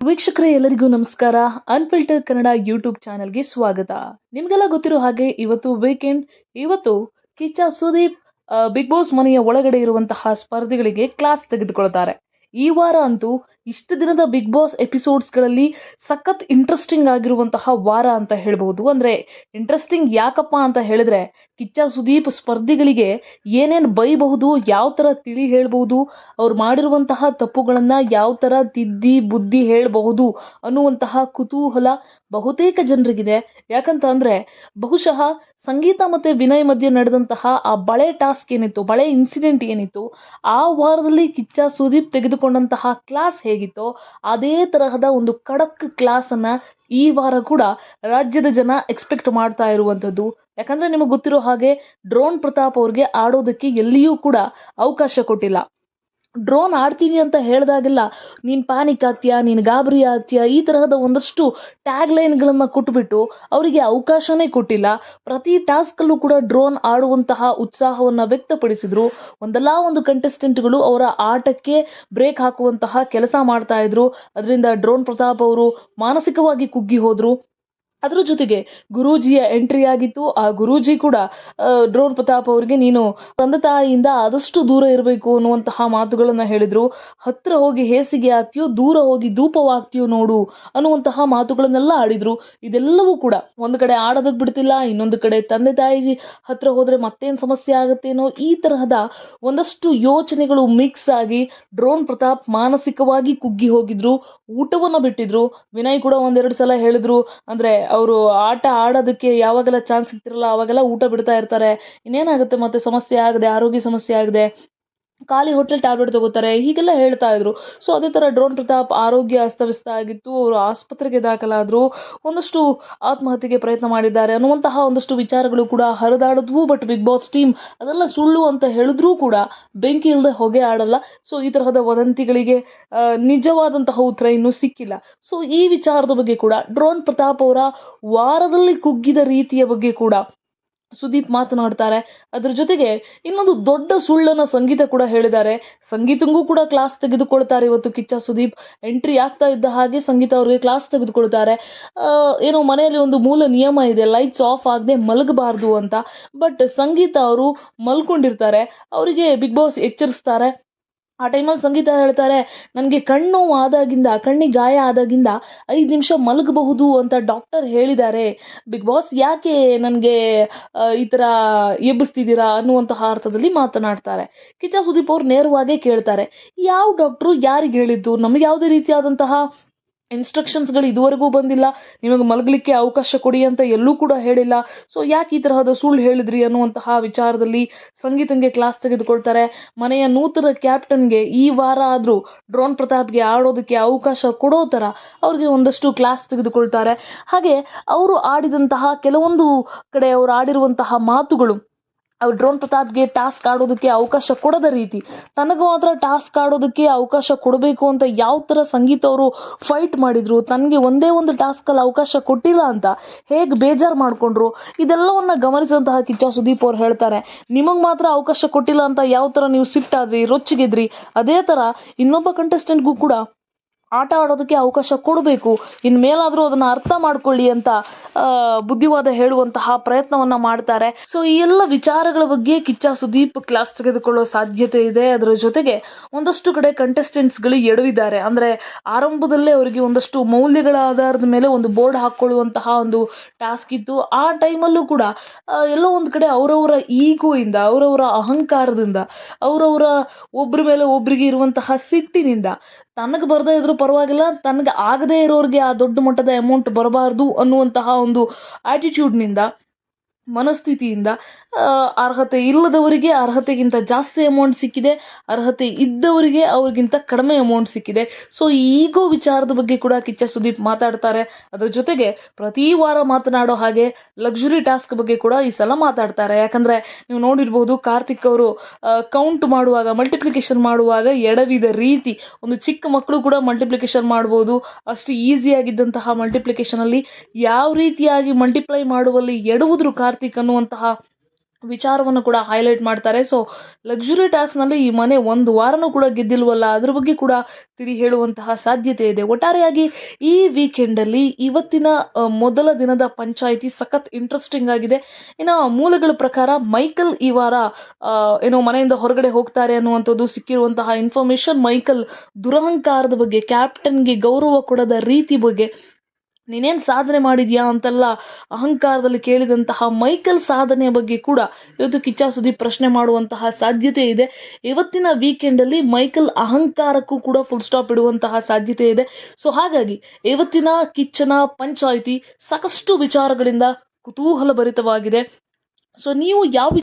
ವೀಕ್ಷಕರೇ, ಎಲ್ಲರಿಗೂ ನಮಸ್ಕಾರ. ಅನ್ಫಿಲ್ಟರ್ ಕನ್ನಡ ಯೂಟ್ಯೂಬ್ ಚಾನೆಲ್ಗೆ ಸ್ವಾಗತ. ನಿಮಗೆಲ್ಲ ಗೊತ್ತಿರೋ ಹಾಗೆ ಇವತ್ತು ವೀಕೆಂಡ್ ಇವತ್ತು ಕಿಚ್ಚ ಸುದೀಪ್ ಬಿಗ್ ಬಾಸ್ ಮನೆಯ ಒಳಗಡೆ ಇರುವಂತಹ ಸ್ಪರ್ಧಿಗಳಿಗೆ ಕ್ಲಾಸ್ ತೆಗೆದುಕೊಳ್ತಾರೆ. ಈ ವಾರ ಅಂತೂ ಇಷ್ಟು ದಿನದ ಬಿಗ್ ಬಾಸ್ ಎಪಿಸೋಡ್ಸ್ಗಳಲ್ಲಿ ಸಖತ್ ಇಂಟ್ರೆಸ್ಟಿಂಗ್ ಆಗಿರುವಂತಹ ವಾರ ಅಂತ ಹೇಳ್ಬೋದು ಅಂದರೆ ಇಂಟ್ರೆಸ್ಟಿಂಗ್ ಯಾಕಪ್ಪ ಅಂತ ಹೇಳಿದ್ರೆ ಕಿಚ್ಚ ಸುದೀಪ್ ಸ್ಪರ್ಧಿಗಳಿಗೆ ಏನೇನು ಬೈಬಹುದು, ಯಾವ ಥರ ತಿಳಿ ಹೇಳ್ಬಹುದು, ಅವ್ರು ಮಾಡಿರುವಂತಹ ತಪ್ಪುಗಳನ್ನು ಯಾವ ಥರ ತಿದ್ದಿ ಬುದ್ಧಿ ಹೇಳಬಹುದು ಅನ್ನುವಂತಹ ಕುತೂಹಲ ಬಹುತೇಕ ಜನರಿಗಿದೆ. ಯಾಕಂತ ಅಂದರೆ ಬಹುಶಃ ಸಂಗೀತ ಮತ್ತು ವಿನಯ್ ಮಧ್ಯೆ ನಡೆದಂತಹ ಆ ಬಳೆ ಟಾಸ್ಕ್ ಏನಿತ್ತು, ಬಳೆ ಇನ್ಸಿಡೆಂಟ್ ಏನಿತ್ತು, ಆ ವಾರದಲ್ಲಿ ಕಿಚ್ಚ ಸುದೀಪ್ ತೆಗೆದುಕೊಂಡಂತಹ ಕ್ಲಾಸ್ ಹೇಗಿತ್ತೋ ಅದೇ ತರಹದ ಒಂದು ಖಡಕ್ ಕ್ಲಾಸನ್ನು ಈ ವಾರ ಕೂಡ ರಾಜ್ಯದ ಜನ ಎಕ್ಸ್ಪೆಕ್ಟ್ ಮಾಡ್ತಾ ಇರುವಂಥದ್ದು. ಯಾಕಂದರೆ ನಿಮಗೆ ಗೊತ್ತಿರೋ ಹಾಗೆ ಡ್ರೋನ್ ಪ್ರತಾಪ್ ಅವ್ರಿಗೆ ಆಡೋದಕ್ಕೆ ಎಲ್ಲಿಯೂ ಕೂಡ ಅವಕಾಶ ಕೊಟ್ಟಿಲ್ಲ. ಡ್ರೋನ್ ಆಡ್ತೀನಿ ಅಂತ ಹೇಳಿದಾಗೆಲ್ಲ ನೀನು ಪ್ಯಾನಿಕ್ ಆಗ್ತೀಯಾ, ನೀನು ಗಾಬರಿ ಆಗ್ತೀಯಾ, ಈ ತರಹದ ಒಂದಷ್ಟು ಟ್ಯಾಗ್ ಲೈನ್ಗಳನ್ನು ಕೊಟ್ಬಿಟ್ಟು ಅವರಿಗೆ ಅವಕಾಶನೇ ಕೊಟ್ಟಿಲ್ಲ. ಪ್ರತಿ ಟಾಸ್ಕಲ್ಲೂ ಕೂಡ ಡ್ರೋನ್ ಆಡುವಂತಹ ಉತ್ಸಾಹವನ್ನು ವ್ಯಕ್ತಪಡಿಸಿದ್ರು. ಒಂದಲ್ಲ ಒಂದು ಕಂಟೆಸ್ಟೆಂಟ್ಗಳು ಅವರ ಆಟಕ್ಕೆ ಬ್ರೇಕ್ ಹಾಕುವಂತಹ ಕೆಲಸ ಮಾಡ್ತಾ ಇದ್ರು. ಅದರಿಂದ ಡ್ರೋನ್ ಪ್ರತಾಪ್ ಅವರು ಮಾನಸಿಕವಾಗಿ ಕುಗ್ಗಿ ಹೋದರು. ಅದರ ಜೊತೆಗೆ ಗುರೂಜಿಯ ಎಂಟ್ರಿ ಆಗಿತ್ತು. ಆ ಗುರೂಜಿ ಕೂಡ ಡ್ರೋನ್ ಪ್ರತಾಪ್ ಅವರಿಗೆ ನೀನು ತಂದೆ ತಾಯಿಯಿಂದ ಆದಷ್ಟು ದೂರ ಇರಬೇಕು ಅನ್ನುವಂತಹ ಮಾತುಗಳನ್ನು ಹೇಳಿದರು. ಹತ್ರ ಹೋಗಿ ಹೇಸಿಗೆ ಆಗ್ತೀಯೋ ದೂರ ಹೋಗಿ ಧೂಪವಾಗ್ತೀಯೋ ನೋಡು ಅನ್ನುವಂತಹ ಮಾತುಗಳನ್ನೆಲ್ಲ ಆಡಿದರು. ಇದೆಲ್ಲವೂ ಕೂಡ ಒಂದು ಕಡೆ ಆಡೋದಕ್ಕೆ ಬಿಡ್ತಿಲ್ಲ, ಇನ್ನೊಂದು ಕಡೆ ತಂದೆ ತಾಯಿಗೆ ಹತ್ತಿರ ಹೋದರೆ ಮತ್ತೇನು ಸಮಸ್ಯೆ ಆಗುತ್ತೇನೋ ಈ ತರಹದ ಒಂದಷ್ಟು ಯೋಚನೆಗಳು ಮಿಕ್ಸ್ ಆಗಿ ಡ್ರೋನ್ ಪ್ರತಾಪ್ ಮಾನಸಿಕವಾಗಿ ಕುಗ್ಗಿ ಹೋಗಿದ್ರು. ಊಟವನ್ನು ಬಿಟ್ಟಿದ್ರು. ವಿನಯ್ ಕೂಡ ಒಂದೆರಡು ಸಲ ಹೇಳಿದ್ರು. ಅಂದ್ರೆ ಅವರು ಆಟ ಆಡೋದಕ್ಕೆ ಯಾವಾಗೆಲ್ಲ ಚಾನ್ಸ್ ಸಿಗ್ತಿರಲ್ಲ, ಅವಾಗೆಲ್ಲ ಊಟ ಬಿಡ್ತಾ ಇರ್ತಾರೆ. ಇನ್ನೇನಾಗುತ್ತೆ ಮತ್ತೆ? ಸಮಸ್ಯೆ ಆಗದೆ, ಆರೋಗ್ಯ ಸಮಸ್ಯೆ ಆಗದೆ. ಖಾಲಿ ಹೋಟೆಲ್ ಟ್ಯಾಬ್ಲೆಟ್ ತಗೋತಾರೆ, ಹೀಗೆಲ್ಲ ಹೇಳ್ತಾ ಇದ್ರು. ಸೊ ಅದೇ ಥರ ಡ್ರೋನ್ ಪ್ರತಾಪ್ ಆರೋಗ್ಯ ಅಸ್ತವ್ಯಸ್ತ ಆಗಿತ್ತು ಅವರು ಆಸ್ಪತ್ರೆಗೆ ದಾಖಲಾದರು. ಒಂದಷ್ಟು ಆತ್ಮಹತ್ಯೆಗೆ ಪ್ರಯತ್ನ ಮಾಡಿದ್ದಾರೆ ಅನ್ನುವಂತಹ ಒಂದಷ್ಟು ವಿಚಾರಗಳು ಕೂಡ ಹರಿದಾಡಿದ್ವು. ಬಟ್ ಬಿಗ್ ಬಾಸ್ ಟೀಮ್ ಅದೆಲ್ಲ ಸುಳ್ಳು ಅಂತ ಹೇಳಿದ್ರೂ ಕೂಡ ಬೆಂಕಿ ಇಲ್ಲದೆ ಹೊಗೆ ಆಡಲ್ಲ. ಸೊ ಈ ತರಹದ ವದಂತಿಗಳಿಗೆ ನಿಜವಾದಂತಹ ಉತ್ತರ ಇನ್ನೂ ಸಿಕ್ಕಿಲ್ಲ. ಸೊ ಈ ವಿಚಾರದ ಬಗ್ಗೆ ಕೂಡ ಡ್ರೋನ್ ಪ್ರತಾಪ್ ಅವರ ವಾರದಲ್ಲಿ ಕುಗ್ಗಿದ ರೀತಿಯ ಬಗ್ಗೆ ಕೂಡ ಸುದೀಪ್ ಮಾತನಾಡ್ತಾರೆ. ಅದ್ರ ಜೊತೆಗೆ ಇನ್ನೊಂದು ದೊಡ್ಡ ಸುಳ್ಳನ್ನು ಸಂಗೀತ ಕೂಡ ಹೇಳಿದ್ದಾರೆ. ಸಂಗೀತಂಗೂ ಕೂಡ ಕ್ಲಾಸ್ ತೆಗೆದುಕೊಳ್ತಾರೆ ಇವತ್ತು ಕಿಚ್ಚ ಸುದೀಪ್. ಎಂಟ್ರಿ ಆಗ್ತಾ ಇದ್ದ ಹಾಗೆ ಸಂಗೀತ ಅವ್ರಿಗೆ ಕ್ಲಾಸ್ ತೆಗೆದುಕೊಳ್ತಾರೆ. ಏನೋ ಮನೆಯಲ್ಲಿ ಒಂದು ಮೂಲ ನಿಯಮ ಇದೆ ಲೈಟ್ಸ್ ಆಫ್ ಆಗದೆ ಮಲಗಬಾರ್ದು ಅಂತ. ಬಟ್ ಸಂಗೀತ ಅವರು ಮಲ್ಕೊಂಡಿರ್ತಾರೆ. ಅವರಿಗೆ ಬಿಗ್ ಬಾಸ್ ಎಚ್ಚರಿಸ್ತಾರೆ. ಆ ಟೈಮಲ್ಲಿ ಸಂಗೀತ ಹೇಳ್ತಾರೆ, ನನಗೆ ಕಣ್ಣು ಆದಾಗಿಂದ ಕಣ್ಣಿಗೆ ಗಾಯ ಆದಾಗಿಂದ ಐದು ನಿಮಿಷ ಮಲಗಬಹುದು ಅಂತ ಡಾಕ್ಟರ್ ಹೇಳಿದ್ದಾರೆ. ಬಿಗ್ ಬಾಸ್ ಯಾಕೆ ನನಗೆ ಈ ಥರ ಎಬ್ಬಿಸ್ತಿದ್ದೀರಾ ಅನ್ನುವಂತಹ ಅರ್ಥದಲ್ಲಿ ಮಾತನಾಡ್ತಾರೆ. ಕಿಚ್ಚ ಸುದೀಪ್ ಅವ್ರು ನೇರವಾಗೇ ಕೇಳ್ತಾರೆ, ಯಾವ ಡಾಕ್ಟ್ರು ಯಾರಿಗೆ ಹೇಳಿದ್ದು? ನಮಗೆ ಯಾವುದೇ ರೀತಿಯಾದಂತಹ ಇನ್ಸ್ಟ್ರಕ್ಷನ್ಸ್ಗಳು ಇದುವರೆಗೂ ಬಂದಿಲ್ಲ. ನಿಮಗೆ ಮಲಗಲಿಕ್ಕೆ ಅವಕಾಶ ಕೊಡಿ ಅಂತ ಎಲ್ಲೂ ಕೂಡ ಹೇಳಿಲ್ಲ. ಸೊ ಯಾಕೆ ಈ ತರಹದ ಸುಳ್ಳು ಹೇಳಿದ್ರಿ ಅನ್ನುವಂತಹ ವಿಚಾರದಲ್ಲಿ ಸಂಗೀತಂಗೆ ಕ್ಲಾಸ್ ತೆಗೆದುಕೊಳ್ತಾರೆ. ಮನೆಯ ನೂತನ ಕ್ಯಾಪ್ಟನ್ಗೆ ಈ ವಾರ ಆದರೂ ಡ್ರೋನ್ ಪ್ರತಾಪ್ಗೆ ಆಡೋದಕ್ಕೆ ಅವಕಾಶ ಕೊಡೋ ಥರ ಅವ್ರಿಗೆ ಒಂದಷ್ಟು ಕ್ಲಾಸ್ ತೆಗೆದುಕೊಳ್ತಾರೆ. ಹಾಗೆ, ಅವರು ಆಡಿದಂತಹ ಕೆಲವೊಂದು ಕಡೆ ಅವರು ಆಡಿರುವಂತಹ ಮಾತುಗಳು ಡ್ರೋನ್ ಪ್ರತಾಪ್ಗೆ ಟಾಸ್ಕ್ ಆಡೋದಕ್ಕೆ ಅವಕಾಶ ಕೊಡದ ರೀತಿ. ತನಗೆ ಮಾತ್ರ ಟಾಸ್ಕ್ ಆಡೋದಕ್ಕೆ ಅವಕಾಶ ಕೊಡಬೇಕು ಅಂತ ಯಾವ ಥರ ಸಂಗೀತ ಅವರು ಫೈಟ್ ಮಾಡಿದ್ರು, ತನಗೆ ಒಂದೇ ಒಂದು ಟಾಸ್ಕಲ್ಲಿ ಅವಕಾಶ ಕೊಟ್ಟಿಲ್ಲ ಅಂತ ಹೇಗೆ ಬೇಜಾರು ಮಾಡಿಕೊಂಡ್ರು? ಇದೆಲ್ಲವನ್ನ ಗಮನಿಸಿದಂತಹ ಕಿಚ್ಚ ಸುದೀಪ್ ಅವ್ರು ಹೇಳ್ತಾರೆ. ನಿಮಗೆ ಮಾತ್ರ ಅವಕಾಶ ಕೊಟ್ಟಿಲ್ಲ ಅಂತ ಯಾವ ಥರ ನೀವು ಸಿಟ್ಟಾದ್ರಿ, ರೊಚ್ಚಿಗೆದ್ರಿ, ಅದೇ ಥರ ಇನ್ನೊಬ್ಬ ಕಂಟೆಸ್ಟೆಂಟ್ಗೂ ಕೂಡ ಆಟ ಆಡೋದಕ್ಕೆ ಅವಕಾಶ ಕೊಡಬೇಕು. ಇನ್ಮೇಲಾದರೂ ಅದನ್ನು ಅರ್ಥ ಮಾಡ್ಕೊಳ್ಳಿ ಅಂತ ಬುದ್ಧಿವಾದ ಹೇಳುವಂತಹ ಪ್ರಯತ್ನವನ್ನ ಮಾಡ್ತಾರೆ. ಸೊ ಈ ಎಲ್ಲ ವಿಚಾರಗಳ ಬಗ್ಗೆ ಕಿಚ್ಚ ಸುದೀಪ್ ಕ್ಲಾಸ್ ತೆಗೆದುಕೊಳ್ಳೋ ಸಾಧ್ಯತೆ ಇದೆ. ಅದರ ಜೊತೆಗೆ ಒಂದಷ್ಟು ಕಡೆ ಕಂಟೆಸ್ಟೆಂಟ್ಸ್ಗಳು ಎಡವಿದ್ದಾರೆ. ಅಂದರೆ ಆರಂಭದಲ್ಲೇ ಅವರಿಗೆ ಒಂದಷ್ಟು ಮೌಲ್ಯಗಳ ಆಧಾರದ ಮೇಲೆ ಒಂದು ಬೋರ್ಡ್ ಹಾಕ್ಕೊಳ್ಳುವಂತಹ ಒಂದು ಟಾಸ್ಕ್ ಇತ್ತು. ಆ ಟೈಮಲ್ಲೂ ಕೂಡ ಎಲ್ಲೋ ಒಂದು ಕಡೆ ಅವರವರ ಈಗೋಯಿಂದ, ಅವರವರ ಅಹಂಕಾರದಿಂದ, ಅವರವರ ಒಬ್ಬರ ಮೇಲೆ ಒಬ್ಬರಿಗೆ ಇರುವಂತಹ ಸಿಟ್ಟಿನಿಂದ ತನಗೆ ಬರದೇ ಇದ್ರೂ ಪರವಾಗಿಲ್ಲ, ತನಗೆ ಆಗದೇ ಇರೋರಿಗೆ ಆ ದೊಡ್ಡ ಮಟ್ಟದ ಅಮೌಂಟ್ ಬರಬಾರ್ದು ಅನ್ನುವಂತಹ ಒಂದು ಆಟಿಟ್ಯೂಡ್ನಿಂದ ಮನಸ್ಥಿತಿಯಿಂದ ಅರ್ಹತೆ ಇಲ್ಲದವರಿಗೆ ಅರ್ಹತೆಗಿಂತ ಜಾಸ್ತಿ ಅಮೌಂಟ್ ಸಿಕ್ಕಿದೆ, ಅರ್ಹತೆ ಇದ್ದವರಿಗೆ ಅವ್ರಿಗಿಂತ ಕಡಿಮೆ ಅಮೌಂಟ್ ಸಿಕ್ಕಿದೆ. ಸೊ ಈಗೋ ವಿಚಾರದ ಬಗ್ಗೆ ಕೂಡ ಕಿಚ್ಚ ಸುದೀಪ್ ಮಾತಾಡ್ತಾರೆ. ಅದರ ಜೊತೆಗೆ ಪ್ರತಿ ವಾರ ಮಾತನಾಡೋ ಹಾಗೆ ಲಕ್ಸುರಿ ಟಾಸ್ಕ್ ಬಗ್ಗೆ ಕೂಡ ಈ ಸಲ ಮಾತಾಡ್ತಾರೆ. ಯಾಕಂದ್ರೆ ನೀವು ನೋಡಿರ್ಬೋದು ಕಾರ್ತಿಕ್ ಅವರು ಕೌಂಟ್ ಮಾಡುವಾಗ ಮಲ್ಟಿಪ್ಲಿಕೇಶನ್ ಮಾಡುವಾಗ ಎಡವಿದ ರೀತಿ ಒಂದು ಚಿಕ್ಕ ಮಕ್ಕಳು ಕೂಡ ಮಲ್ಟಿಪ್ಲಿಕೇಶನ್ ಮಾಡ್ಬೋದು. ಅಷ್ಟು ಈಸಿಯಾಗಿದ್ದಂತಹ ಮಲ್ಟಿಪ್ಲಿಕೇಶನಲ್ಲಿ ಯಾವ ರೀತಿಯಾಗಿ ಮಲ್ಟಿಪ್ಲೈ ಮಾಡುವಲ್ಲಿ ಎಡುವುದ್ರು ಕಾರ್ತಿಕ್ ಅನ್ನುವಂತಹ ವಿಚಾರವನ್ನು ಕೂಡ ಹೈಲೈಟ್ ಮಾಡ್ತಾರೆ. ಸೊ ಲಕ್ಸುರಿ ಟ್ಯಾಕ್ಸ್ನಲ್ಲಿ ಈ ಮನೆ ಒಂದು ವಾರನೂ ಕೂಡ ಗೆದ್ದಿಲ್ವಲ್ಲ? ಅದ್ರ ಬಗ್ಗೆ ಕೂಡ ತಿಳಿ ಹೇಳುವಂತಹ ಸಾಧ್ಯತೆ ಇದೆ. ಒಟ್ಟಾರೆಯಾಗಿ ಈ ವೀಕೆಂಡಲ್ಲಿ ಇವತ್ತಿನ ಮೊದಲ ದಿನದ ಪಂಚಾಯಿತಿ ಸಖತ್ ಇಂಟ್ರೆಸ್ಟಿಂಗ್ ಆಗಿದೆ. ಇನ್ನು ಮೂಲಗಳ ಪ್ರಕಾರ ಮೈಕಲ್ ಈ ವಾರ ಏನೋ ಮನೆಯಿಂದ ಹೊರಗಡೆ ಹೋಗ್ತಾರೆ ಅನ್ನುವಂಥದ್ದು ಸಿಕ್ಕಿರುವಂತಹ ಇನ್ಫಾರ್ಮೇಶನ್ ಮೈಕಲ್ ದುರಹಂಕಾರದ ಬಗ್ಗೆ ಕ್ಯಾಪ್ಟನ್ಗೆ ಗೌರವ ಕೊಡದ ರೀತಿ ಬಗ್ಗೆ ನೀನೇನು ಸಾಧನೆ ಮಾಡಿದ್ಯಾ ಅಂತೆಲ್ಲ ಅಹಂಕಾರದಲ್ಲಿ ಕೇಳಿದಂತಹ ಮೈಕಲ್ ಸಾಧನೆಯ ಬಗ್ಗೆ ಕೂಡ ಇವತ್ತು ಕಿಚ್ಚ ಸುದೀಪ್ ಪ್ರಶ್ನೆ ಮಾಡುವಂತಹ ಸಾಧ್ಯತೆ ಇದೆ. ಇವತ್ತಿನ ವೀಕೆಂಡಲ್ಲಿ ಮೈಕಲ್ ಅಹಂಕಾರಕ್ಕೂ ಕೂಡ ಫುಲ್ ಸ್ಟಾಪ್ ಇಡುವಂತಹ ಸಾಧ್ಯತೆ ಇದೆ. ಸೊ ಹಾಗಾಗಿ ಇವತ್ತಿನ ಕಿಚ್ಚನ ಪಂಚಾಯಿತಿ ಸಾಕಷ್ಟು ವಿಚಾರಗಳಿಂದ ಕುತೂಹಲ ಭರಿತವಾಗಿದೆ ಸೊ ನೀವು ಯಾವ